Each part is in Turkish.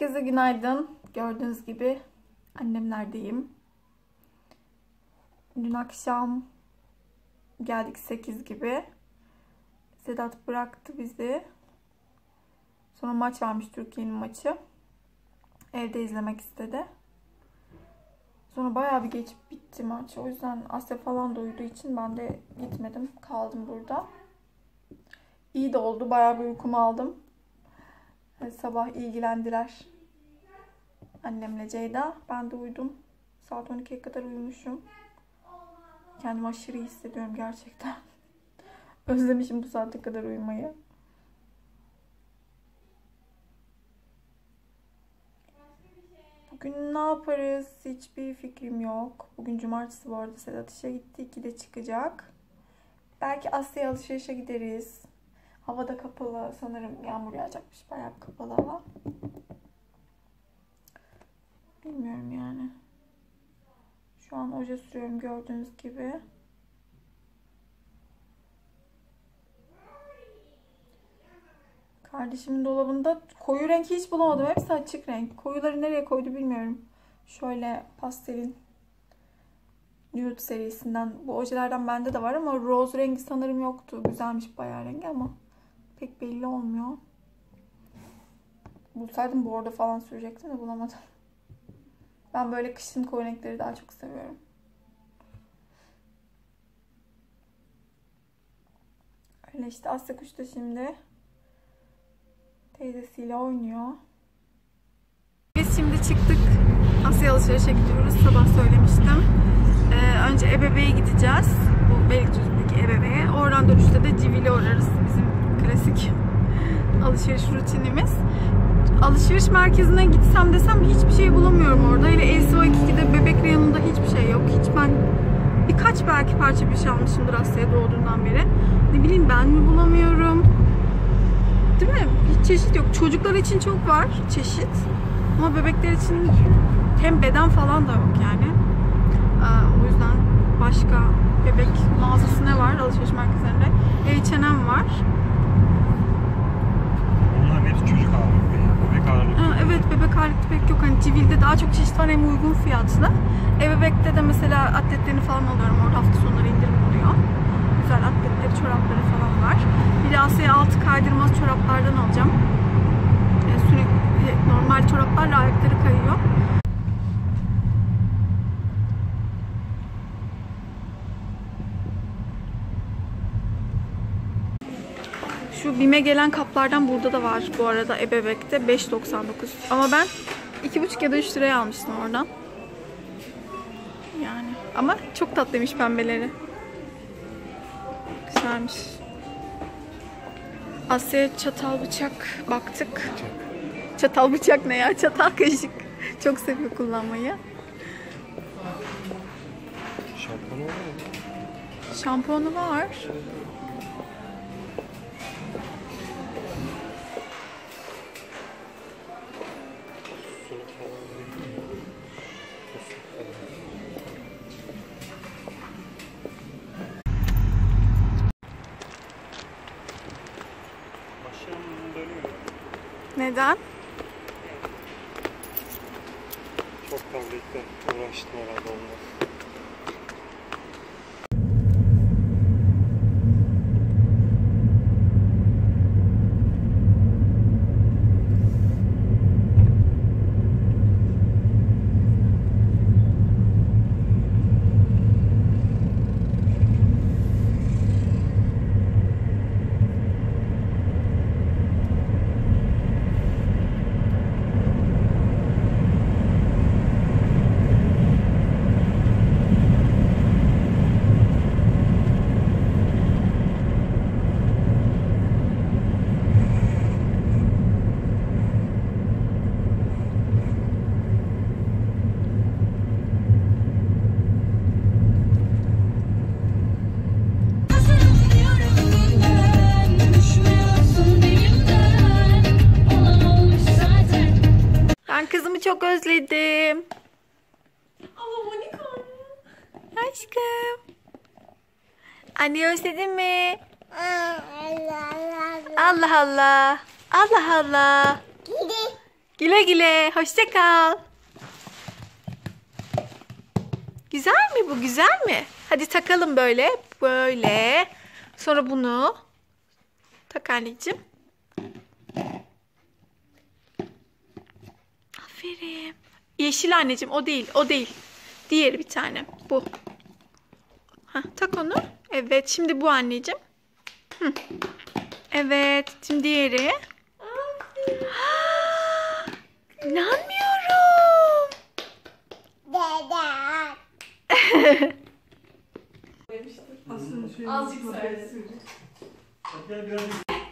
Herkese günaydın. Gördüğünüz gibi annemlerdeyim. Dün akşam geldik 8 gibi. Sedat bıraktı bizi. Sonra maç varmış Türkiye'nin maçı. Evde izlemek istedi. Sonra bayağı bir geç bitti maç. O yüzden Asya falan da için ben de gitmedim. Kaldım burada. İyi de oldu. Bayağı bir uykumu aldım. Sabah ilgilendiler. Annemle Ceyda. Ben de uyudum. Saat 12'ye kadar uyumuşum. Kendimi aşırı iyi hissediyorum gerçekten. Özlemişim bu saate kadar uyumayı. Bugün ne yaparız? Hiçbir fikrim yok. Bugün cumartesi bu arada Sedat işe gitti. 2'de çıkacak. Belki Asya'ya alışverişe gideriz. Hava da kapalı. Sanırım yağmur yağacakmış. Bayağı kapalı hava. Bilmiyorum yani. Şu an oje sürüyorum gördüğünüz gibi. Kardeşimin dolabında koyu renk hiç bulamadım. Hepsi açık renk. Koyuları nereye koydu bilmiyorum. Şöyle pastelin nude serisinden. Bu ojelerden bende de var ama rose rengi sanırım yoktu. Güzelmiş bayağı rengi ama pek belli olmuyor. Bulsaydım bordo falan sürecektim de bulamadım. Ben böyle kışın koyu renkleri daha çok seviyorum. Öyle işte Asya Kuş da şimdi teyzesiyle oynuyor. Biz şimdi çıktık. Asya alışverişe gidiyoruz. Sabah söylemiştim. Ee, önce Ebeve'ye gideceğiz. Bu Beylikdüzü'ndeki Ebeve'ye. Oradan dönüşte de Civili uğrarız. Alışveriş rutinimiz. Alışveriş merkezine gitsem desem hiçbir şey bulamıyorum orada. Hele LCO2'de bebek reyonunda hiçbir şey yok. Hiç ben birkaç belki parça bir şey almışımdır Asya'ya doğduğundan beri. Ne bileyim ben mi bulamıyorum. Değil mi? Hiç çeşit yok. Çocuklar için çok var çeşit. Ama bebekler için hem beden falan da yok yani. Ee, o yüzden başka bebek mağazası ne var alışveriş merkezlerinde? H&M var. Bunların hepsi çocuk ağırlıklı ya. Bebek ağırlıklı. Ha, evet bebek ağırlıklı pek yok. Hani civilde daha çok çeşit var hem uygun fiyatlı. Ebebek'te de mesela atletlerini falan alıyorum. Orada hafta sonları indirim oluyor. Güzel atletleri, çorapları falan var. Bir de Asya'ya altı kaydırmaz çoraplardan alacağım. Yani sürekli normal çoraplarla ayakları kayıyor. Şu BİM'e gelen kaplardan burada da var bu arada Ebebek'te 5.99. Ama ben 2,5 ya da 3 liraya almıştım oradan. Yani ama çok tatlıymış pembeleri. Güzelmiş. Asya'ya çatal bıçak baktık. Çatal bıçak ne ya? Çatal kaşık. Çok seviyor kullanmayı. Şampuanı var mı? Şampuanı var. Neden? Çok tabletle uğraştım herhalde onunla. Çok özledim. Allah Monika. Aşkım. Anne özledin mi? Allah Allah. Allah Allah. Güle güle. Hoşça kal. Güzel mi bu? Güzel mi? Hadi takalım böyle. Böyle. Sonra bunu. Tak anneciğim. Aferin. Yeşil anneciğim o değil. O değil. Diğeri bir tane. Bu. Heh, tak onu. Evet. Şimdi bu anneciğim. Hı. Evet. Şimdi diğeri. İnanmıyorum.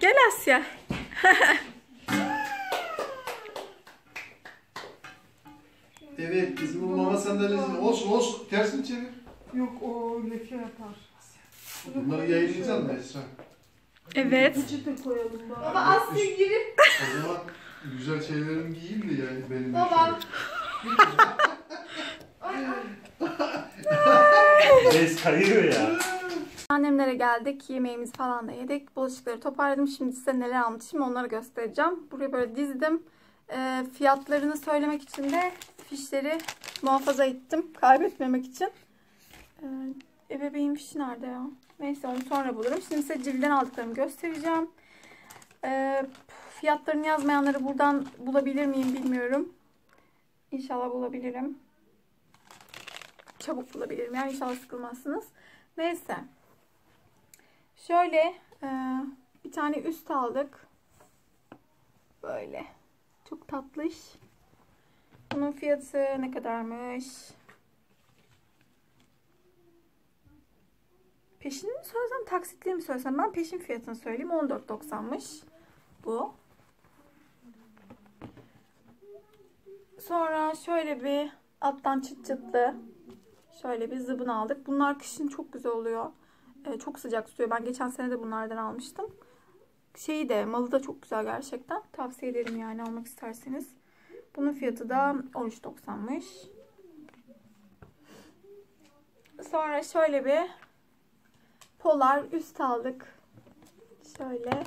Gel Asya. Evet bizim bu mama sandalyesini olsun olsun tersini çevir. Yok o leke yapar. Bunları yayınlayacağız mı Esra? Evet. Peçete koyalım bari. Baba Asya girip. O zaman güzel şeylerimi giyeyim de yani benim Baba. Bez kayıyor ya. Annemlere geldik. Yemeğimizi falan da yedik. Bulaşıkları toparladım. Şimdi size neler almışım onları göstereceğim. Buraya böyle dizdim. Ee, fiyatlarını söylemek için de fişleri muhafaza ettim. Kaybetmemek için. Ee, ebeveyn fişi nerede ya? Neyse onu sonra bulurum. Şimdi size cilden aldıklarımı göstereceğim. Ee, fiyatlarını yazmayanları buradan bulabilir miyim bilmiyorum. İnşallah bulabilirim. Çabuk bulabilirim. Yani inşallah sıkılmazsınız. Neyse. Şöyle e, bir tane üst aldık. Böyle. Çok tatlış. Bunun fiyatı ne kadarmış? Peşin mi söylesem taksitli mi söylesem? Ben peşin fiyatını söyleyeyim. 14.90'mış bu. Sonra şöyle bir alttan çıt çıtlı şöyle bir zıbın aldık. Bunlar kışın çok güzel oluyor. Ee, çok sıcak tutuyor. Ben geçen sene de bunlardan almıştım. Şeyi de malı da çok güzel gerçekten. Tavsiye ederim yani almak isterseniz. Bunun fiyatı da 13.90'mış. Sonra şöyle bir polar üst aldık. Şöyle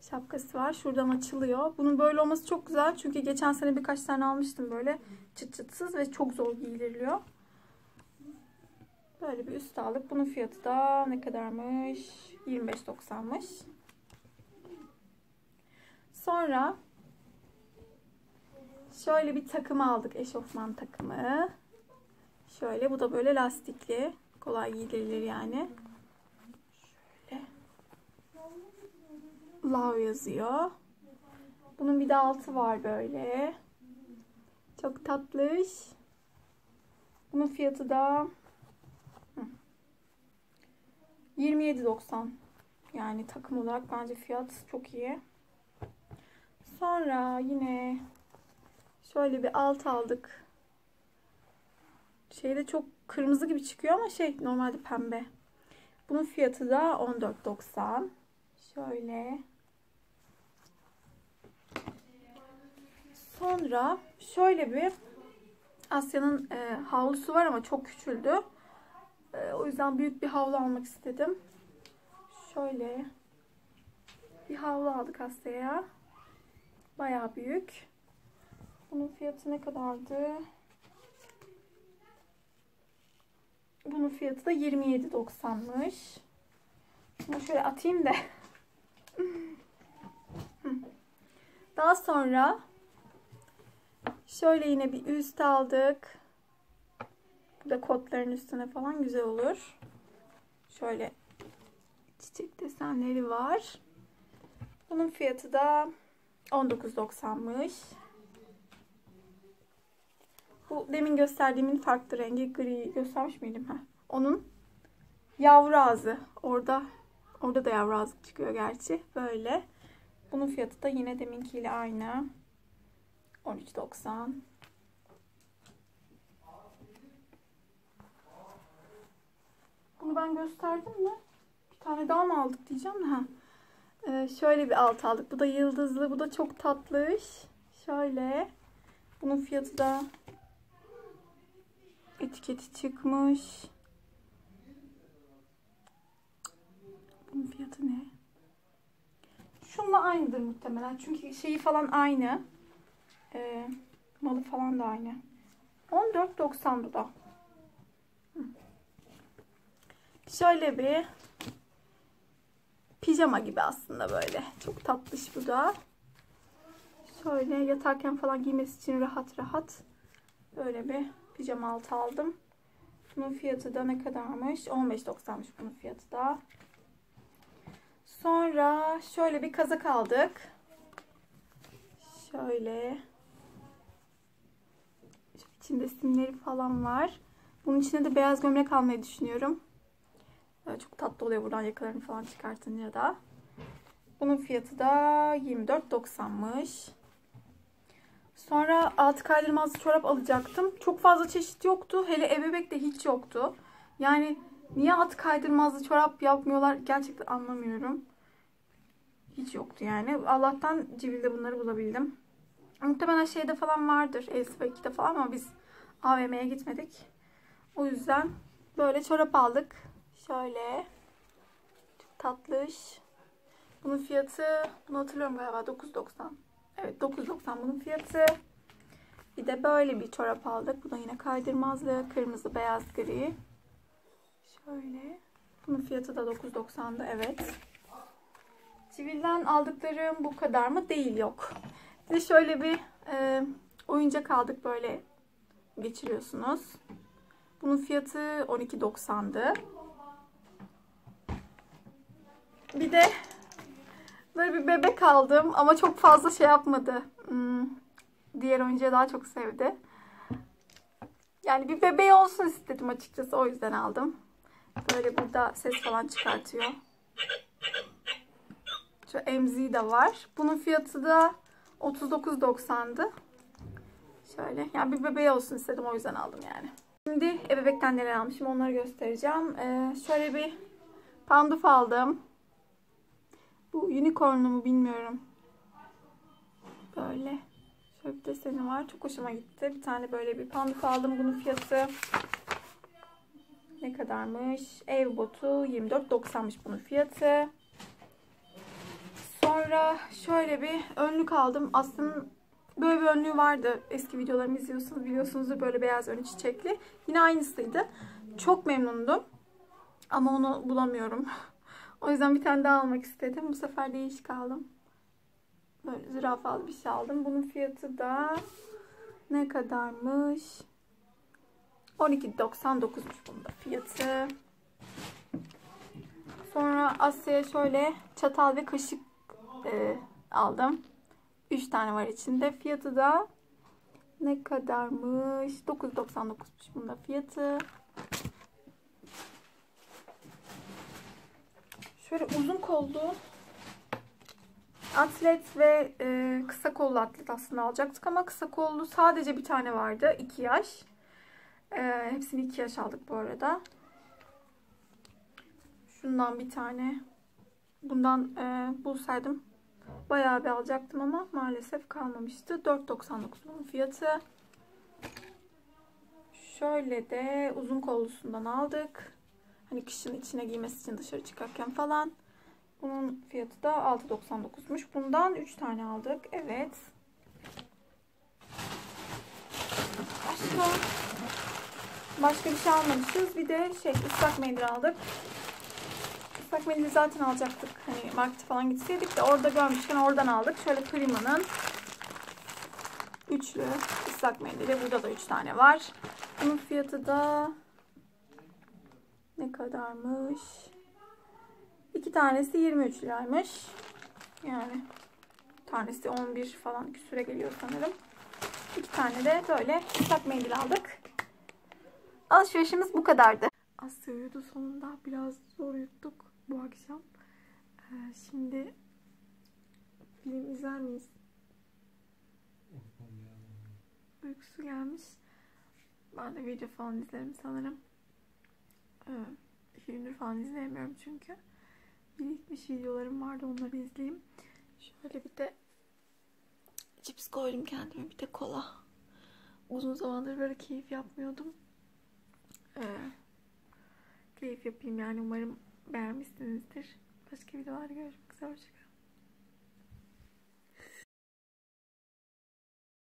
şapkası var. Şuradan açılıyor. Bunun böyle olması çok güzel. Çünkü geçen sene birkaç tane almıştım böyle çıt çıtsız ve çok zor giyiliriliyor. Böyle bir üst aldık. Bunun fiyatı da ne kadarmış? 25.90'mış. Sonra şöyle bir takım aldık. Eşofman takımı. Şöyle bu da böyle lastikli. Kolay giyilir yani. Şöyle. Love yazıyor. Bunun bir de altı var böyle. Çok tatlış. Bunun fiyatı da 27.90. Yani takım olarak bence fiyat çok iyi. Sonra yine şöyle bir alt aldık. Şeyde çok kırmızı gibi çıkıyor ama şey normalde pembe. Bunun fiyatı da 14.90. Şöyle. Sonra şöyle bir Asya'nın e, havlusu var ama çok küçüldü. E, o yüzden büyük bir havlu almak istedim. Şöyle bir havlu aldık Asya'ya. Bayağı büyük. Bunun fiyatı ne kadardı? Bunun fiyatı da 27.90'mış. Şunu şöyle atayım da. Daha sonra şöyle yine bir üst aldık. Bu da kotların üstüne falan güzel olur. Şöyle çiçek desenleri var. Bunun fiyatı da 19.90'mış. Bu demin gösterdiğimin farklı rengi gri göstermiş miydim? ha? Onun yavru ağzı. Orada orada da yavru ağzı çıkıyor gerçi. Böyle. Bunun fiyatı da yine deminkiyle aynı. 13.90. Bunu ben gösterdim mi? Bir tane daha mı aldık diyeceğim de. Ha. Ee, şöyle bir alt aldık. Bu da yıldızlı. Bu da çok tatlış. Şöyle. Bunun fiyatı da etiketi çıkmış. Bunun fiyatı ne? Şununla aynıdır muhtemelen. Çünkü şeyi falan aynı. Ee, malı falan da aynı. 14.90'da da. Hı. Şöyle bir pijama gibi aslında böyle. Çok tatlış bu da. Şöyle yatarken falan giymesi için rahat rahat. Böyle bir pijama altı aldım. Bunun fiyatı da ne kadarmış? 15.90'mış bunun fiyatı da. Sonra şöyle bir kazak aldık. Şöyle. Şu içinde simleri falan var. Bunun içine de beyaz gömlek almayı düşünüyorum. Böyle çok tatlı oluyor buradan yakalarını falan çıkartınca da. Bunun fiyatı da 24.90'mış. Sonra altı kaydırmazlı çorap alacaktım. Çok fazla çeşit yoktu. Hele ebebekte hiç yoktu. Yani niye altı kaydırmazlı çorap yapmıyorlar gerçekten anlamıyorum. Hiç yoktu yani. Allah'tan Civil'de bunları bulabildim. Muhtemelen şeyde falan vardır. Elsiva 2'de falan ama biz AVM'ye gitmedik. O yüzden böyle çorap aldık. Şöyle. Çok tatlış. Bunun fiyatı, bunu hatırlıyorum galiba 9.90. Evet 9.90 bunun fiyatı. Bir de böyle bir çorap aldık. Bu da yine kaydırmazlı. Kırmızı, beyaz, gri. Şöyle. Bunun fiyatı da 9.90'da evet. Civil'den aldıklarım bu kadar mı? Değil yok. Bir de şöyle bir e, oyuncak aldık böyle geçiriyorsunuz. Bunun fiyatı 12.90'dı. Bir de böyle bir bebek aldım ama çok fazla şey yapmadı. Hmm, diğer oyuncağı daha çok sevdi. Yani bir bebeği olsun istedim açıkçası o yüzden aldım. Böyle burada ses falan çıkartıyor. Şu emziği de var. Bunun fiyatı da 39.90'dı. Şöyle. Yani bir bebeği olsun istedim o yüzden aldım yani. Şimdi ebebekten neler almışım onları göstereceğim. Ee, şöyle bir panduf aldım. Bu unicorn'u mu bilmiyorum. Böyle. Şöyle bir deseni var. Çok hoşuma gitti. Bir tane böyle bir panduf aldım. Bunun fiyatı ne kadarmış? Ev botu 24.90'mış bunun fiyatı. Sonra şöyle bir önlük aldım. Aslında böyle bir önlüğü vardı. Eski videolarımı izliyorsanız biliyorsunuzdur böyle beyaz önü çiçekli. Yine aynısıydı. Çok memnundum. Ama onu bulamıyorum. o yüzden bir tane daha almak istedim. Bu sefer değişik aldım. Böyle zürafalı bir şey aldım. Bunun fiyatı da ne kadarmış? 12.99'muş bunun da fiyatı. Sonra Asya'ya şöyle çatal ve kaşık e, aldım. 3 tane var içinde. Fiyatı da ne kadarmış? 9.99'muş bunun da fiyatı. Şöyle uzun kollu atlet ve e, kısa kollu atlet aslında alacaktık ama kısa kollu sadece bir tane vardı. 2 yaş. E, hepsini 2 yaş aldık bu arada. Şundan bir tane. Bundan e, bulsaydım bayağı bir alacaktım ama maalesef kalmamıştı. 4.99 bunun fiyatı. Şöyle de uzun kollusundan aldık. Hani kışın içine giymesi için dışarı çıkarken falan. Bunun fiyatı da 6.99'muş. Bundan 3 tane aldık. Evet. Başka başka bir şey almamışız. Bir de şey ıslak mendil aldık. Islak mendili zaten alacaktık. Hani markete falan gitseydik de orada görmüşken oradan aldık. Şöyle Prima'nın üçlü ıslak mendili. Burada da 3 tane var. Bunun fiyatı da ne kadarmış? İki tanesi 23 liraymış. Yani tanesi 11 falan küsüre geliyor sanırım. İki tane de böyle ıslak mendil aldık. Alışverişimiz bu kadardı. Asya uyudu sonunda. Biraz zor uyuttuk bu akşam. Ee, şimdi film izler miyiz? Uykusu gelmiş. Ben de video falan izlerim sanırım. Filmleri falan izleyemiyorum çünkü. Birikmiş videolarım vardı onları izleyeyim. Şöyle bir de cips koydum kendime bir de kola. Uzun zamandır böyle keyif yapmıyordum. Ee, keyif yapayım yani umarım beğenmişsinizdir. Başka videolarda görüşmek üzere. Hoşçakalın.